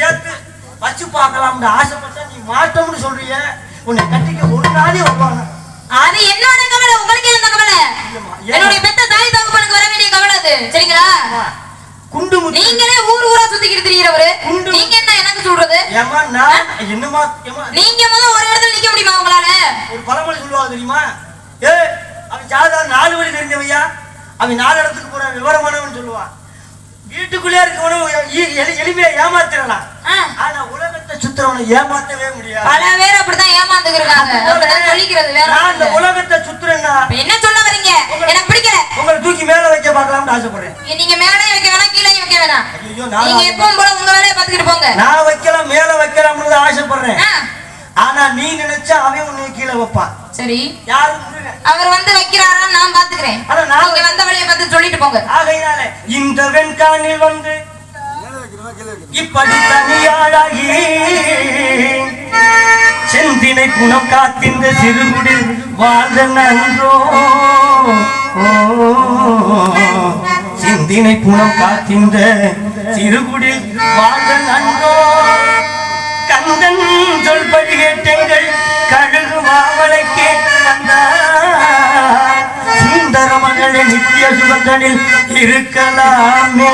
சேர்த்து வச்சு பார்க்கலாம்னு ஆசைப்பட்டா நீ மாட்டோம்னு சொல்றிய. உன்னை கட்டிக்க ஒரு நாளே வருவாங்க. அது என்னோட கவலை உங்களுக்கு என்ன கவலை? என்னுடைய பெத்த தாய் தகப்பனுக்கு வர வேண்டிய கவலை அது. சரிங்களா? குண்டு நீங்களே ஊர் ஊரா சுத்திக்கிட்டு திரியறவரு. நீங்க என்ன எனக்கு சொல்றது? ஏமா நான் என்னமா ஏமா நீங்க முதல்ல ஒரு இடத்துல நிக்க முடியுமா உங்களால? ஒரு பழமொழி சொல்லுவாங்க தெரியுமா? ஏ அவன் சாதாரண நாலு வழி தெரிஞ்சவையா? அவன் நாலு இடத்துக்கு போற விவரமானவன் சொல்லுவான். வீட்டுக்குள்ளே இருக்கவனும் எளிமையா ஏமாத்திடலாம் ஆனா உலகத்தை சுத்துறவனை ஏமாத்தவே முடியாது. பல பேர் அப்படித்தான் ஏமாந்துக்கு இருக்காங்க அப்படிதான் சொல்லிக்கிறது வேற நான் இந்த. உலகத்தை சுத்துறேன்னா என்ன சொல்ல வரீங்க? எனக்கு பிடிக்கல. உங்களை தூக்கி மேல வைக்க பார்க்கலாம்னு ஆசைப்படுறேன். நீங்க மேலே வைக்க வேணாம் கீழே வைக்க வேணாம். நீங்க எப்பவும் போல உங்க வேலையை பாத்துக்கிட்டு போங்க. நான் வைக்கலாம் மேல வைக்கலாம்னு ஆசைப்படுறேன். ஆனா நீ நினைச்சா அவன் உன்னை கீழே வைப்பான். சரி. யாரு அவர் வந்து வைக்கிறாரா? நான் பாத்துக்கிறேன் நீங்க வந்த வழியை பார்த்து சொல்லிட்டு போங்க. ஆகையினால இந்த வெண்கானில் வந்து இப்படி தனியாளாகி செந்தினை குணம் காத்திந்த சிறுகுடில் வாழ்ந்த நன்றோ. சிந்தினை குணம் காத்திந்த சிறுகுடில் வாழ்ந்த நன்றோ. கந்தன் சொல்படி நித்திய சுகந்தனில் இருக்கலாமே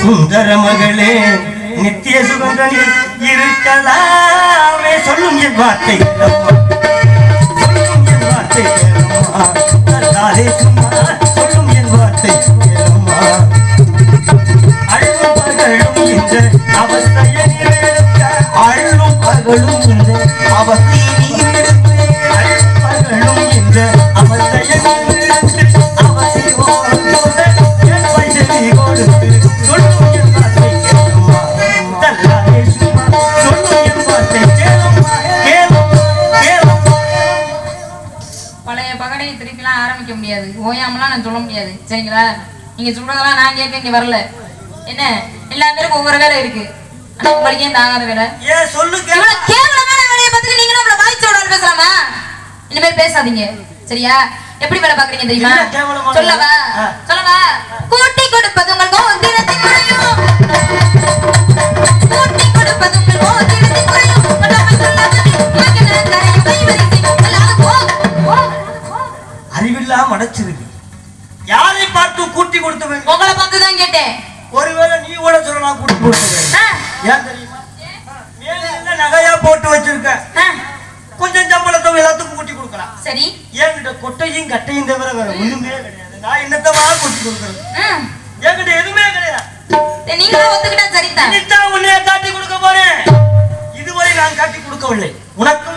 சுந்தர மகளே நித்திய சுகந்தனில் இருக்கலாமே சொல்லும் என் வார்த்தை இல்லம்மா. சொல்லும் என் வார்த்தை சொல்லும் என் வார்த்தை கேளம்மா. பகலும் இந்த அவஸ்தையை நீரெடுக்க. பகலும் இந்த அவஸ்தையை ஓயாமலாம் நான் சொல்ல முடியாது. சரிங்களா? நீங்க சொல்றதெல்லாம் நான் கேட்க இங்க வரல. என்ன? எல்லா பேருக்கும் ஒவ்வொரு வேலை இருக்கு. ஆனா உங்களுக்கு ஏன் தாங்காத வேலை? ஏன் சொல்லு கேவலமான வேலையை பார்த்துட்டு நீங்களும் நம்மள வாய்ச்சோட பேசலாமா? இனிமேல் பேசாதீங்க. சரியா? எப்படி வேலை பாக்குறீங்க தெரியுமா? சொல்லவா. சொல்லவா? கூட்டி கொடுப்பது உங்கள் கோத்திரத்தின் குறையும். கூட்டி கொடுப்பது உங்கள் யாரை பார்த்து கூட்டி கொடுத்து உங்களை பார்த்து தான் கேட்டேன். ஒருவேளை நீ கூட சொல்லலாம் கூட்டி கொடுத்து ஏன் தெரியுமா? நகையா போட்டு வச்சிருக்க? கொஞ்சம் சம்பளத்தை எல்லாத்துக்கும் கூட்டி கொடுக்கலாம். சரி. கொட்டையும் கட்டையும் தவிர வேற ஒண்ணுமே கிடையாது. நான் என்னத்தவா கூட்டி கொடுக்கறது என்கிட்ட எதுவுமே கிடையாது. நீங்களும் ஒத்துக்கிட்டா சரிதான். உன்னைய காட்டி கொடுக்க போறேன். இதுவரை நான் காட்டி கொடுக்கவில்லை. உனக்கும்